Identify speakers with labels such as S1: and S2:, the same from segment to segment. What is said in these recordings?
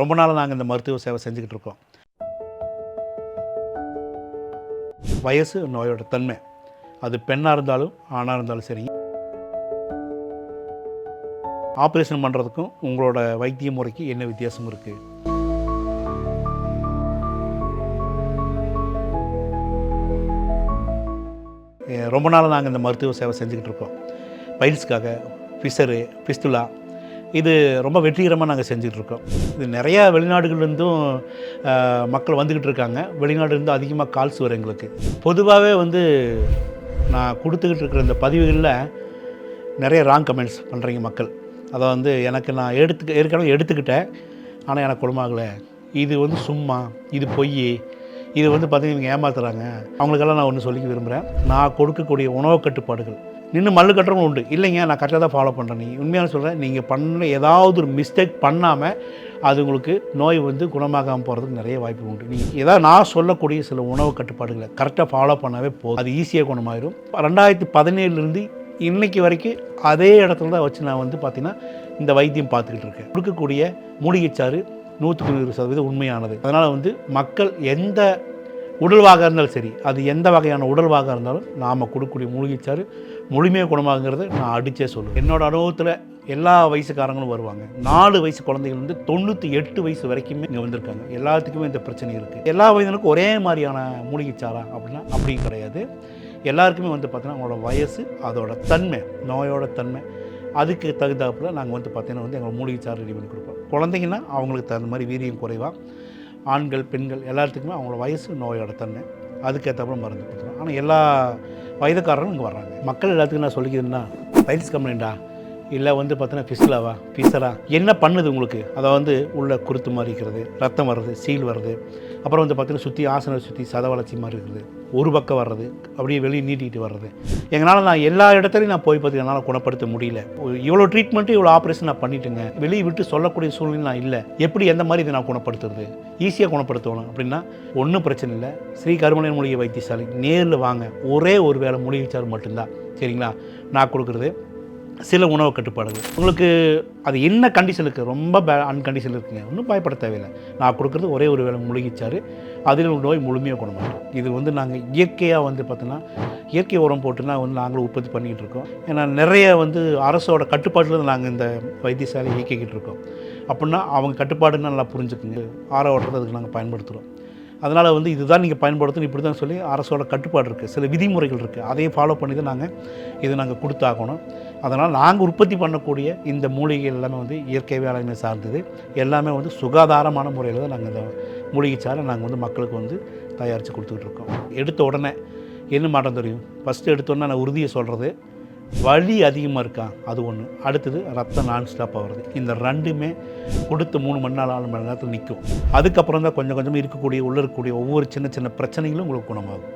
S1: ரொம்ப நாள் நாங்கள் இந்த மருத்துவ சேவை செஞ்சுக்கிட்டு இருக்கோம். வயசு நோயோட தன்மை. அது பெண்ணாக இருந்தாலும் ஆணாக இருந்தாலும் சரி. ஆப்ரேஷன் பண்ணுறதுக்கும் உங்களோட வைத்திய முறைக்கு என்ன வித்தியாசம் இருக்குது ரொம்ப நாள் நாங்கள் இந்த மருத்துவ சேவை செஞ்சுக்கிட்டு இருக்கோம். பைல்ஸ்க்காக ஃபிஷரு பிஸ்துலா இது ரொம்ப வெற்றிகரமாக நாங்கள் செஞ்சுட்டு இருக்கோம் இது நிறையா வெளிநாடுகள்லேருந்தும் மக்கள் வந்துக்கிட்டு இருக்காங்க வெளிநாடுலேருந்து அதிகமாக கால்ஸ் வரும் எங்களுக்கு. பொதுவாகவே வந்து நான் கொடுத்துக்கிட்டு இருக்கிற இந்த பதிவுகளில் நிறைய ராங் கமெண்ட்ஸ் பண்ணுறீங்க மக்கள். அதை வந்து எனக்கு நான் எடுத்து ஏற்கனவே எடுத்துக்கிட்டேன். ஆனால் எனக்கு குணமாகலை இது வந்து சும்மா இது பொய் இது வந்து பார்த்தீங்கன்னா இவங்க ஏமாத்துறாங்க. அவங்களுக்கெல்லாம் நான் ஒன்று சொல்லிக்க விரும்புகிறேன் நான் கொடுக்கக்கூடிய உணவு கட்டுப்பாடுகள் நின்று மல்லு கட்டுறவங்க உண்டு. இல்லைங்க நான் கரெக்டாக தான் ஃபாலோ பண்ணுறேன் நீ உண்மையான சொல்கிறேன் நீங்கள் பண்ண ஏதாவது ஒரு மிஸ்டேக் பண்ணாமல் அது உங்களுக்கு நோய் வந்து குணமாகாமல் போகிறதுக்கு நிறைய வாய்ப்பு உண்டு. நீங்கள் ஏதாவது நான் சொல்லக்கூடிய சில உணவு கட்டுப்பாடுகளை கரெக்டாக ஃபாலோ பண்ணாவே போதும். அது ஈஸியாக குணமாயிரும். ரெண்டாயிரத்தி பதினேழுலேருந்து இன்னைக்கு வரைக்கும் அதே இடத்துல தான் வச்சு நான் வந்து பார்த்திங்கன்னா இந்த வைத்தியம் பார்த்துக்கிட்டு இருக்கேன். கொடுக்கக்கூடிய மூலிகைச்சாறு நூற்றுக்கு நூறு சதவீதம் உண்மையானது. அதனால் வந்து மக்கள் எந்த உடல்வாக இருந்தாலும் சரி அது எந்த வகையான உடல்வாக இருந்தாலும் நாம் கொடுக்கக்கூடிய மூலிகைச்சாறு முழுமையாக குணமாகங்கிறது நான் அடித்தே சொல்லுவேன் என்னோடய அனுபவத்தில் எல்லா வயசுக்காரங்களும் வருவாங்க. நாலு வயசு குழந்தைகள் வந்து தொண்ணூற்றி எட்டு வயசு வரைக்குமே இங்கே வந்திருக்காங்க. எல்லாத்துக்குமே இந்த பிரச்சனை இருக்குது எல்லா வயதினருக்கும் ஒரே மாதிரியான மூலிகைச்சாரா அப்படின்னா அப்படி கிடையாது. எல்லாருக்குமே வந்து பார்த்தீங்கன்னா அவங்களோட வயசு அதோட தன்மை நோயோட தன்மை அதுக்கு தகுந்தாப்புல நாங்கள் வந்து பார்த்திங்கன்னா வந்து எங்கள் மூலிகைச்சாறு ரெடி பண்ணி கொடுப்போம். குழந்தைங்கன்னா அவங்களுக்கு தகுந்த மாதிரி வீரியம் குறைவா ஆண்கள் பெண்கள் எல்லாத்துக்குமே அவங்களோட வயசு நோயோட தன்மை அதுக்கேற்றப்பட மருந்து கொடுத்துருவோம் ஆனால் எல்லா வயதுக்காரரும் இங்கே வர்றாங்க. மக்கள் எல்லாத்துக்கும் நான் சொல்லிக்கிறதுன்னா பைல்ஸ் கம்ப்ளைண்டா இல்லை வந்து பார்த்தீங்கன்னா ஃபிஸ்லாவா ஃபிஷரா என்ன பண்ணுது உங்களுக்கு? அதை வந்து உள்ளே குருத்து மாதிரி இருக்கிறது ரத்தம் வர்றது சீல் வர்றது. அப்புறம் வந்து பார்த்தீங்கன்னா சுற்றி ஆசனம் சுற்றி சத வளர்ச்சி மாதிரி இருக்குது. ஒரு பக்கம் வர்றது அப்படியே வெளியே நீட்டிகிட்டு வர்றது. எங்களால் நான் எல்லா இடத்துலையும் நான் போய் பார்த்து என்னால் குணப்படுத்த முடியல. இவ்வளோ ட்ரீட்மெண்ட்டு இவ்வளோ ஆப்ரேஷன் நான் பண்ணிட்டுங்க. வெளியே விட்டு சொல்லக்கூடிய சூழ்நிலை நான் இல்லை. எப்படி எந்த மாதிரி இதை நான் குணப்படுத்துறது? ஈஸியாக குணப்படுத்தணும் அப்படின்னா ஒன்றும் பிரச்சனை இல்லை. ஸ்ரீ கருமலை மூலிகை வைத்தியசாலை நேரில் வாங்க. ஒரே ஒரு வேளை மூலிகை சார் மட்டும்தான். சரிங்களா? நான் கொடுக்குறது. சில உணவு கட்டுப்பாடுகள். உங்களுக்கு அது என்ன கண்டிஷன் இருக்குது ரொம்ப பே அன்கண்டிஷன் இருக்குங்க. ஒன்றும் பயப்பட தேவையில்லை. நான் கொடுக்குறது ஒரே ஒரு வேளை முழுகிச்சார் அதில் நோய் முழுமையாக குணமாகும். இது வந்து நாங்கள் இயற்கையாக வந்து பார்த்தோன்னா இயற்கை உரம் போட்டுனா வந்து நாங்களும் உற்பத்தி பண்ணிக்கிட்டு இருக்கோம். ஏன்னா நிறைய வந்து அரசோட கட்டுப்பாட்டில் நாங்கள் இந்த வைத்தியசாலை இயக்கிக்கிட்டு இருக்கோம். அப்படின்னா அவங்க கட்டுப்பாடுன்னு நல்லா புரிஞ்சுக்குங்க. ஆற ஓட்டத்தை அதுக்கு நாங்கள் பயன்படுத்துகிறோம் அதனால் வந்து இதுதான் நீங்கள் பயன்படுத்தணும். இப்படி தான் சொல்லி அரசோட கட்டுப்பாடு இருக்குது சில விதிமுறைகள் இருக்குது அதையும் ஃபாலோ பண்ணி தான் நாங்கள் இதை நாங்கள் கொடுத்தாகணும். அதனால் நாங்கள் உற்பத்தி பண்ணக்கூடிய இந்த மூலிகைகள் எல்லாமே வந்து இயற்கை வேளாண்மை சார்ந்தது. எல்லாமே வந்து சுகாதாரமான முறையில் தான் நாங்கள் இந்த மூலிகை சாரை நாங்கள் வந்து மக்களுக்கு வந்து தயாரித்து கொடுத்துக்கிட்டு இருக்கோம் எடுத்த உடனே என்ன மாற்றம் தெரியும்? ஃபஸ்ட்டு எடுத்தோடனே நான் உறுதியை சொல்கிறது வலி அதிகமாக இருக்கா? அது ஒன்று அடுத்தது ரத்தம் நான் ஸ்டாப்பாக வருது இந்த ரெண்டுமே கொடுத்த மூணு மணி நேரம் ஆறு மணி நேரத்தில் நிற்கும் அதுக்கப்புறம் தான் கொஞ்சம் கொஞ்சமாக இருக்கக்கூடிய உள்ள இருக்கக்கூடிய ஒவ்வொரு சின்ன சின்ன பிரச்சனைகளும் உங்களுக்கு குணமாகும்.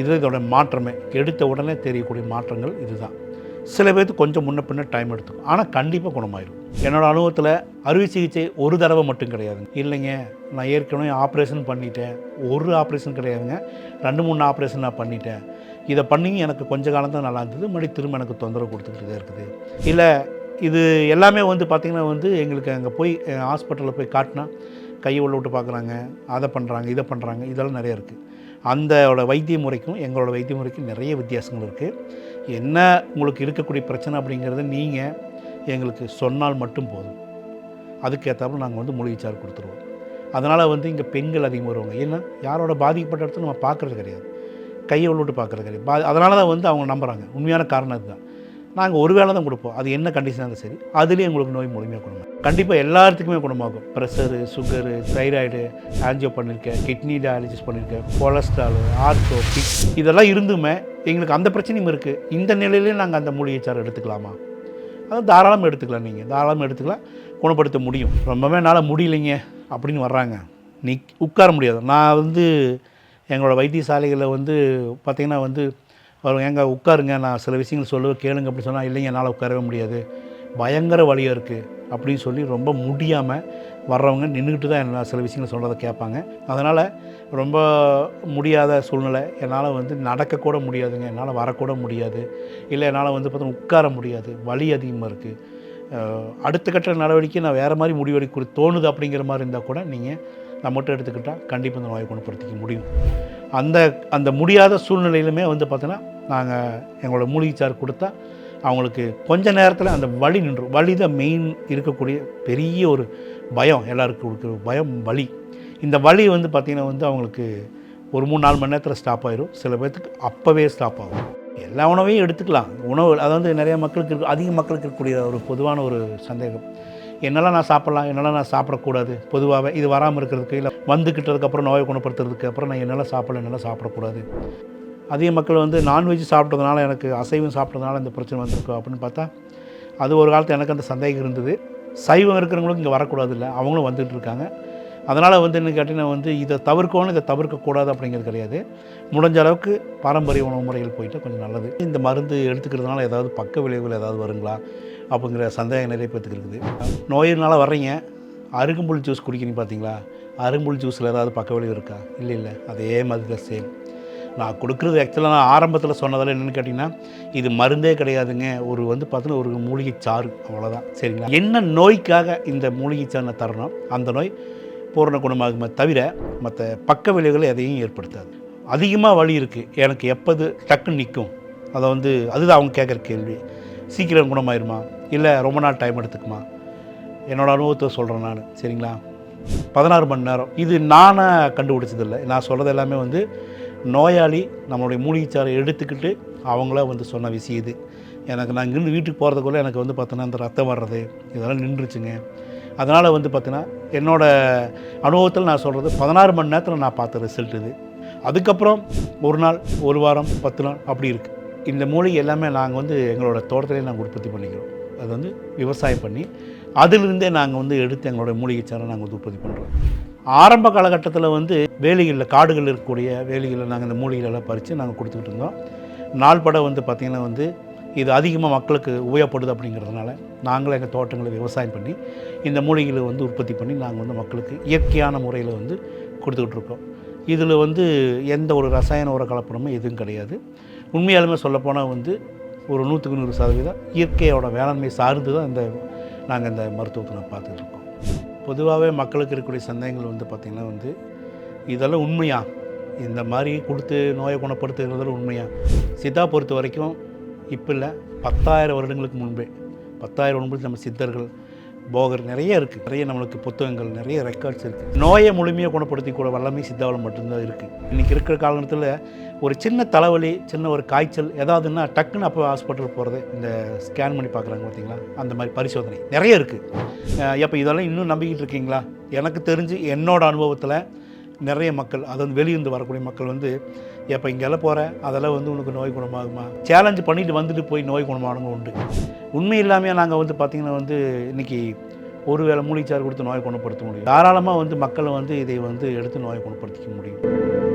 S1: இது இதோட மாற்றமே. எடுத்த உடனே தெரியக்கூடிய மாற்றங்கள் இதுதான். சில பேருக்கு கொஞ்சம் முன்ன பின்ன டைம் எடுத்துக்கும். ஆனால் கண்டிப்பாக குணமாயிடும் என்னோடய அனுபவத்தில் அறுவை சிகிச்சை ஒரு தடவை மட்டும் கிடையாதுங்க இல்லைங்க நான் ஏற்கனவே ஆப்ரேஷன் பண்ணிட்டேன். ஒரு ஆப்ரேஷன் கிடையாதுங்க. ரெண்டு மூணு ஆப்ரேஷன் நான் பண்ணிட்டேன். இதை பண்ணி எனக்கு கொஞ்ச காலம் நல்லா இருந்தது. மறுபடியும் திரும்ப எனக்கு தொந்தரவு கொடுத்துக்கிட்டு இருக்குது. இல்லை இது எல்லாமே வந்து பார்த்திங்கன்னா வந்து எங்களுக்கு அங்கே போய் ஹாஸ்பிட்டலில் போய் காட்டினா கையை உள்ள விட்டு பார்க்குறாங்க அதை பண்ணுறாங்க இதை பண்ணுறாங்க இதெல்லாம் நிறைய இருக்குது அந்தோட வைத்திய முறைக்கும் எங்களோட வைத்திய முறைக்கும் நிறைய வித்தியாசங்கள் இருக்குது என்ன உங்களுக்கு இருக்கக்கூடிய பிரச்சனை அப்படிங்கிறத நீங்கள் எங்களுக்கு சொன்னால் மட்டும் போதும். அதுக்கேற்றாப்புல நாங்கள் வந்து மூலிகைச்சாறு கொடுத்துருவோம். அதனால் வந்து இங்கே பெண்கள் அதிகமாக வருவாங்க. ஏன்னா யாரோட பாதிக்கப்பட்ட இடத்துல நம்ம பார்க்குறது கிடையாது. கையை உள்ள விட்டு பார்க்குறது கிடையாது. பா அதனால தான் வந்து அவங்க நம்புகிறாங்க உண்மையான காரணம் அதுதான். நாங்கள் ஒரு வேளை தான் கொடுப்போம். அது என்ன கண்டிஷனாக சரி அதுலேயும் உங்களுக்கு நோய் முழுமையாக குணமாகும். கண்டிப்பாக எல்லாத்துக்குமே குணமாகும். ப்ரெஷரு சுகரு தைராய்டு ஆன்ஜியோ பண்ணியிருக்கேன் கிட்னி டயாலிசிஸ் பண்ணியிருக்கேன் கொலஸ்ட்ரால் ஆர்த்தோ பிக் இதெல்லாம் இருந்துமே எங்களுக்கு அந்த பிரச்சனையும் இருக்குது இந்த நிலையிலேயே நாங்கள் அந்த மூலிகை சாறு எடுத்துக்கலாமா? அது தாராளமாக எடுத்துக்கலாம் நீங்கள் தாராளமாக எடுத்துக்கலாம். குணப்படுத்த முடியும். ரொம்பவே என்னால் முடியலைங்க அப்படின்னு வர்றாங்க. நீ உட்கார முடியாது. நான் வந்து எங்களோடய வைத்தியசாலைகளில் வந்து பார்த்திங்கன்னா வந்து அவர் எங்க உட்காருங்க நான் சில விஷயங்கள் சொல்லுவேன் கேளுங்க அப்படி சொன்னால் இல்லைங்க என்னால் உட்காரவே முடியாது. பயங்கர வலியாக இருக்குது அப்படின்னு சொல்லி ரொம்ப முடியாமல் வர்றவங்க நின்றுக்கிட்டு தான் என்ன சில விஷயங்கள் சொல்கிறத கேட்பாங்க. அதனால் ரொம்ப முடியாத சூழ்நிலை. என்னால் வந்து நடக்கக்கூட முடியாதுங்க. என்னால் வரக்கூட முடியாது. இல்லை என்னால் வந்து பார்த்தோன்னா உட்கார முடியாது. வலி அதிகமாக இருக்குது அடுத்த கட்ட நடவடிக்கை நான் வேறு மாதிரி முடிவெடுக்க தோணுது அப்படிங்கிற மாதிரி இருந்தால் கூட நீங்கள் நம்மகிட்ட எடுத்துக்கிட்டால் கண்டிப்பாக இந்த நோயை குணப்படுத்திக்க முடியும். அந்த அந்த முடியாத சூழ்நிலையிலுமே வந்து பார்த்தோன்னா நாங்கள் எங்களோட மூலிகைச்சார் கொடுத்தா அவங்களுக்கு கொஞ்ச நேரத்தில் அந்த வழி நின்றும் வழி தான் மெயின் இருக்கக்கூடிய பெரிய ஒரு பயம் எல்லாருக்கும் கொடுக்குற பயம் வலி. இந்த வலி வந்து பார்த்திங்கன்னா வந்து அவங்களுக்கு ஒரு மூணு நாலு மணி நேரத்தில் ஸ்டாப் ஆயிரும். சில பேர்த்துக்கு அப்போவே ஸ்டாப் ஆகும். எல்லா உணவையும் எடுத்துக்கலாம். உணவு அதாவது நிறைய மக்களுக்கு அதிக மக்களுக்கு இருக்கக்கூடிய ஒரு பொதுவான ஒரு சந்தேகம். என்னெல்லாம் நான் சாப்பிட்லாம் என்னெல்லாம் நான் சாப்பிடக்கூடாது? பொதுவாகவே இது வராமல் இருக்கிறதுக்கு இல்லை வந்துக்கிட்டதுக்கப்புறம் நோயை குணப்படுத்துறதுக்கு அப்புறம் நான் என்னெல்லாம் சாப்பிடலாம் என்னெல்லாம் சாப்பிடக்கூடாது? அதிக மக்கள் வந்து நான்வெஜ் சாப்பிட்டதுனால எனக்கு அசைவம் சாப்பிட்டதுனால இந்த பிரச்சனை வந்திருக்கு அப்படின்னு பார்த்தா அது ஒரு காலத்தில் எனக்கு அந்த சந்தேகம் இருந்தது. சைவம் இருக்கிறவங்களும் இங்கே வரக்கூடாது இல்லை அவங்களும் வந்துட்டு இருக்காங்க. அதனால் வந்து என்ன கேட்டிங்கன்னா வந்து இதை தவிர்க்கணும் இதை தவிர்க்கக்கூடாது அப்படிங்கிறது கிடையாது. முடிஞ்ச அளவுக்கு பாரம்பரிய உணவு முறைகள் போயிட்டு கொஞ்சம் நல்லது. இந்த மருந்து எடுத்துக்கிறதுனால ஏதாவது பக்க விளைவுகள் ஏதாவது வருங்களா? அப்படிங்கிற சந்தேகம் நிறைய பேத்துக்கு இருக்குது. நோயினால் வர்றீங்க. அருகம்புல் ஜூஸ் குடிக்கிறீங்க பார்த்தீங்களா? அருகம்புல் ஜூஸில் ஏதாவது பக்க விளைவு இருக்கா? இல்லை இல்லை. அதே மாதிரி தான் சேம் நான் கொடுக்குறது ஆக்சுவலாக நான் ஆரம்பத்தில் சொன்னதில் என்னென்னு கேட்டிங்கன்னா இது மருந்தே கிடையாதுங்க. ஒரு வந்து பார்த்தீங்கன்னா ஒரு மூலிகை சாறு. அவ்வளோதான் சரிங்களா? என்ன நோய்க்காக இந்த மூலிகை சாறு தரணும்? அந்த நோய் பூரண குணமாகுமே தவிர மற்ற பக்க விளைவுகளை எதையும் ஏற்படுத்தாது. அதிகமாக வலி இருக்குது எனக்கு எப்போது டக்குன்னு நிற்கும் அதை வந்து அதுதான் அவங்க கேட்குற கேள்வி. சீக்கிரம் குணமாயிருமா? இல்லை ரொம்ப நாள் டைம் எடுத்துக்குமா? என்னோட அனுபவத்தை சொல்கிறேன் நான் சரிங்களா? பதினாறு மணி நேரம். இது நானாக கண்டுபிடிச்சதில்லை. நான் சொல்கிறது எல்லாமே வந்து நோயாளி நம்மளுடைய மூலிகைச்சாரை எடுத்துக்கிட்டு அவங்கள வந்து சொன்ன விஷயம் இது. எனக்கு நான் இங்கிருந்து வீட்டுக்கு போகிறதுக்குள்ளே எனக்கு வந்து பார்த்தோன்னா அந்த ரத்தம் வர்றது இதெல்லாம் நின்றுச்சுங்க. அதனால் வந்து பார்த்தீங்கன்னா என்னோடய அனுபவத்தில் நான் சொல்கிறது பதினாறு மணி நேரத்தில் நான் பார்த்த ரிசல்ட் இது. அதுக்கப்புறம் ஒரு நாள் ஒரு வாரம் பத்து நாள் அப்படி இருக்குது இந்த மூலிகை எல்லாமே நாங்கள் வந்து எங்களோட தோட்டத்திலே நாங்கள் உற்பத்தி பண்ணிக்கிறோம். அது வந்து விவசாயம் பண்ணி அதிலிருந்தே நாங்கள் வந்து எடுத்து எங்களோட மூலிகை சாரை நாங்கள் வந்து உற்பத்தி பண்ணுறோம் ஆரம்ப காலகட்டத்தில் வந்து வேலிகளில் காடுகள் இருக்கக்கூடிய வேலிகளில் நாங்கள் இந்த மூலிகைகளெல்லாம் பறித்து நாங்கள் கொடுத்துக்கிட்டு இருந்தோம். நாள்பட வந்து பார்த்திங்கன்னா வந்து இது அதிகமாக மக்களுக்கு உபயோகப்படுது அப்படிங்கிறதுனால நாங்களும் எங்கள் தோட்டங்களை விவசாயம் பண்ணி இந்த மூலிகைகளை வந்து உற்பத்தி பண்ணி நாங்கள் வந்து மக்களுக்கு இயற்கையான முறையில் வந்து கொடுத்துக்கிட்டு இருக்கோம். இதில் வந்து எந்த ஒரு ரசாயன உர கலப்படமும் எதுவும் கிடையாது. உண்மையாலுமே சொல்லப்போனால் வந்து ஒரு நூற்றுக்கு நூறு சதவீதம் இயற்கையோட வேளாண்மை சார்ந்து தான் இந்த நாங்கள் இந்த மருத்துவத்தை நான் பார்த்துட்ருக்கோம். பொதுவாகவே மக்களுக்கு இருக்கக்கூடிய சந்தேகங்கள் வந்து பார்த்திங்கன்னா வந்து இதெல்லாம் உண்மையா? இந்த மாதிரி கொடுத்து நோயை குணப்படுத்துகிறதுல உண்மையா? சித்தா பொறுத்த வரைக்கும் இப்போ இல்லை பத்தாயிரம் வருடங்களுக்கு முன்பே பத்தாயிரம் முன்பு நம்ம சித்தர்கள் போகர் நிறைய இருக்குது நிறைய நம்மளுக்கு புத்தகங்கள் நிறைய ரெக்கார்ட்ஸ் இருக்குது நோயை முழுமையாக குணப்படுத்தி கூட வல்லமை சித்தாவில் மட்டும்தான் இருக்குது இன்றைக்கி இருக்கிற காலகட்டத்தில் ஒரு சின்ன தலைவலி சின்ன ஒரு காய்ச்சல் ஏதாவதுன்னா டக்குன்னு அப்போ ஹாஸ்பிட்டல் போகிறது இந்த ஸ்கேன் பண்ணி பார்க்குறாங்க பார்த்தீங்களா அந்த மாதிரி பரிசோதனை நிறைய இருக்குது எப்போ இதெல்லாம் இன்னும் நம்பிக்கிட்டு இருக்கீங்களா? எனக்கு தெரிஞ்சு என்னோடய அனுபவத்தில் நிறைய மக்கள் அதாவது வெளியிருந்து வரக்கூடிய மக்கள் வந்து எப்போ இங்கெல்லாம் போகிற அதெல்லாம் வந்து உனக்கு நோய் குணமாகுமா? சேலஞ்சு பண்ணிட்டு வந்துட்டு போய் நோய் குணமானவங்க உண்டு. உண்மை இல்லாமல் நாங்கள் வந்து பார்த்திங்கன்னா வந்து இன்றைக்கி ஒரு வேளை மூலிச்சாறு கொடுத்து நோயை குணப்படுத்த முடியும். தாராளமாக வந்து மக்களை வந்து இதை வந்து எடுத்து நோய் குணப்படுத்திக்க முடியும்.